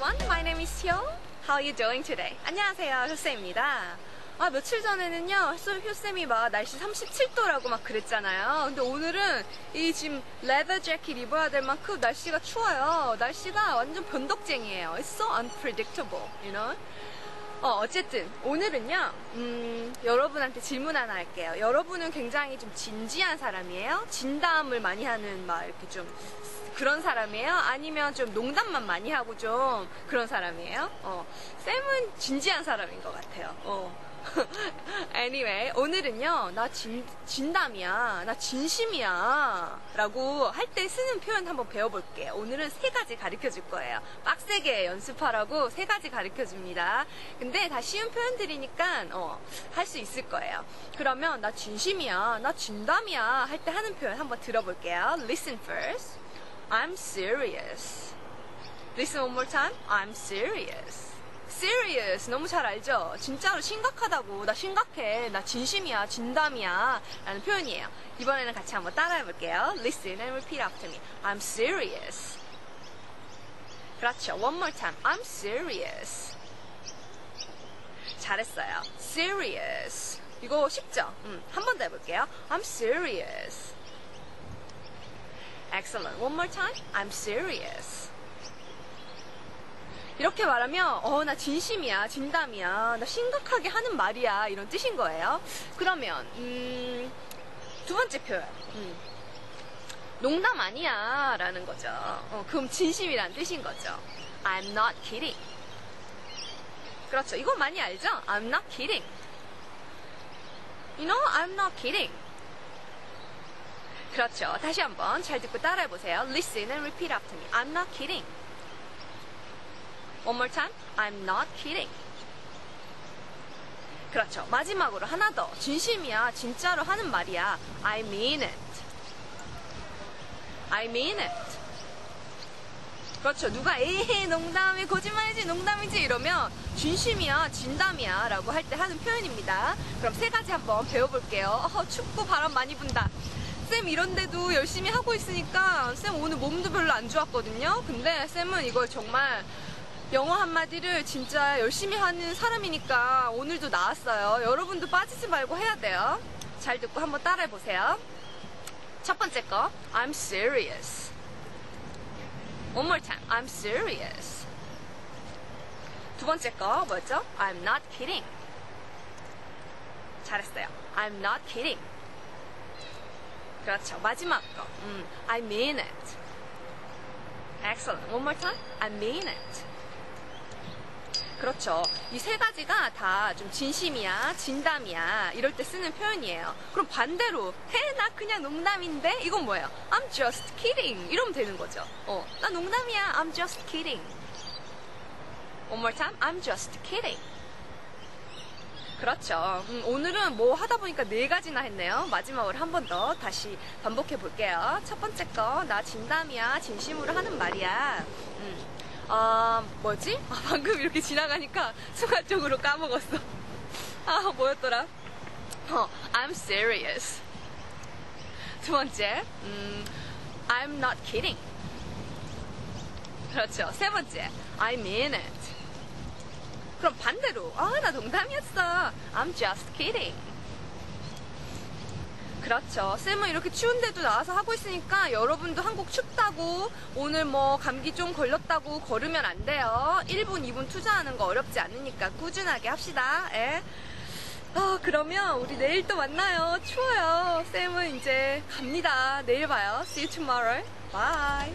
everyone. My name is Hyo. How are you doing today? 안녕하세요. 효쌤입니다. 아, 며칠 전에는요, 효쌤이 막 날씨 37도라고 막 그랬잖아요. 근데 오늘은 이 지금 레더 재킷 입어야 될 만큼 날씨가 추워요. 날씨가 완전 변덕쟁이에요. It's so unpredictable, you know? 어, 어쨌든 오늘은요, 음, 여러분한테 질문 하나 할게요. 여러분은 굉장히 좀 진지한 사람이에요? 진담을 많이 하는 막 이렇게 좀 그런 사람이에요? 아니면 좀 농담만 많이 하고 좀 그런 사람이에요? 어, 쌤은 진지한 사람인 것 같아요. 어. anyway, 오늘은요, 나 진, 진담이야. 나 진심이야. 라고 할 때 쓰는 표현 한번 배워볼게요. 오늘은 세 가지 가르쳐 줄 거예요. 빡세게 연습하라고 세 가지 가르쳐 줍니다. 근데 다 쉬운 표현들이니까, 어, 할 수 있을 거예요. 그러면 나 진심이야. 나 진담이야. 할 때 하는 표현 한번 들어볼게요. Listen first. I'm serious. Listen one more time. I'm serious. serious. 너무 잘 알죠? 진짜로 심각하다고. 나 심각해. 나 진심이야. 진담이야. 라는 표현이에요. 이번에는 같이 한번 따라해 볼게요. Listen and repeat after me. I'm serious. 그렇죠. One more time. I'm serious. 잘했어요. serious. 이거 쉽죠? 음, 한 번 더 해볼게요. I'm serious. Excellent. One more time. I'm serious. 이렇게 말하면 어 나 진심이야 진담이야 나 심각하게 하는 말이야 이런 뜻인 거예요. 그러면 음, 두 번째 표현. 음, 농담 아니야 라는 거죠. 어, 그럼 진심이란 뜻인 거죠. I'm not kidding. 그렇죠. 이거 많이 알죠? I'm not kidding. You know I'm not kidding 그렇죠 다시 한번 잘 듣고 따라해 보세요 Listen and repeat after me I'm not kidding One more time. I'm not kidding. 그렇죠. 마지막으로 하나 더. 진심이야. 진짜로 하는 말이야. I mean it. I mean it. 그렇죠. 누가 에헤 농담이 거짓말이지 농담이지 이러면 진심이야 진담이야 라고 할 때 하는 표현입니다. 그럼 세 가지 한번 배워볼게요. 어, 춥고 바람 많이 분다. 쌤 이런데도 열심히 하고 있으니까 쌤 오늘 몸도 별로 안 좋았거든요. 근데 쌤은 이걸 정말 영어 한마디를 진짜 열심히 하는 사람이니까 오늘도 나왔어요. 여러분도 빠지지 말고 해야 돼요. 잘 듣고 한번 따라해 보세요. 첫 번째 거, I'm serious. One more time, I'm serious. 두 번째 거 뭐였죠? I'm not kidding. 잘했어요. I'm not kidding. 그렇죠. 마지막 거, 음, I mean it. Excellent. One more time, I mean it. 그렇죠. 이 세 가지가 다 좀 진심이야, 진담이야, 이럴 때 쓰는 표현이에요. 그럼 반대로, 해, 나 그냥 농담인데? 이건 뭐예요? I'm just kidding. 이러면 되는 거죠. 어, 나 농담이야, I'm just kidding. One more time, I'm just kidding. 그렇죠. 음, 오늘은 뭐 하다 보니까 네 가지나 했네요. 마지막으로 한 번 더 다시 반복해 볼게요. 첫 번째 거, 나 진담이야, 진심으로 하는 말이야. 음. 아, 뭐지? 아, 방금 이렇게 지나가니까 순간적으로 까먹었어. 아, 뭐였더라? 어, I'm serious. 두 번째, 음, I'm not kidding. 그렇죠. 세 번째, I mean it. 그럼 반대로, 아, 나 농담이었어. I'm just kidding. 그렇죠. 쌤은 이렇게 추운데도 나와서 하고 있으니까 여러분도 한국 춥다고 오늘 뭐 감기 좀 걸렸다고 걸으면 안 돼요. 1분, 2분 투자하는 거 어렵지 않으니까 꾸준하게 합시다. 예. 어, 그러면 우리 내일 또 만나요. 추워요. 쌤은 이제 갑니다. 내일 봐요. See you tomorrow. Bye.